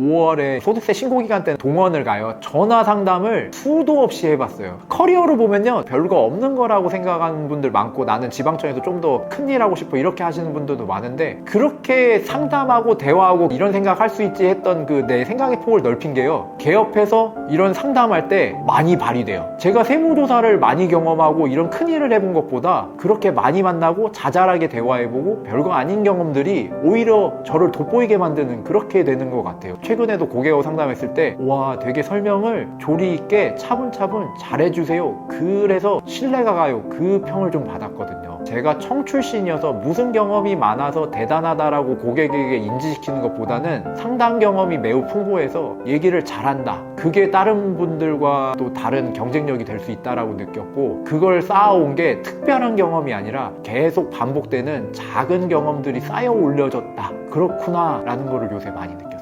5월에 소득세 신고 기간 때 동원을 가요. 전화 상담을 수도 없이 해봤어요. 커리어로 보면요. 별거 없는 거라고 생각하는 분들 많고 나는 지방청에서 좀 더 큰 일 하고 싶어 이렇게 하시는 분들도 많은데 그렇게 상담하고 대화하고 이런 생각할 수 있지 했던 그 내 생각의 폭을 넓힌 게요. 개업해서 이런 상담할 때 많이 발휘돼요. 제가 세무조사를 많이 경험하고 이런 큰 일을 해본 것보다 그렇게 많이 만나고 자잘하게 대화해보고 별거 아닌 경험들이 오히려 저를 돋보이게 만드는 그렇게 되는 것 같아요. 최근에도 고객하고 상담했을 때 와 되게 설명을 조리 있게 차분차분 잘해주세요. 그래서 신뢰가 가요. 그 평을 좀 받았거든요. 제가 청 출신이어서 무슨 경험이 많아서 대단하다라고 고객에게 인지시키는 것보다는 상담 경험이 매우 풍부해서 얘기를 잘한다. 그게 다른 분들과 또 다른 경쟁력이 될 수 있다라고 느꼈고 그걸 쌓아온 게 특별한 경험이 아니라 계속 반복되는 작은 경험들이 쌓여 올려졌다. 그렇구나 라는 거를 요새 많이 느꼈어요.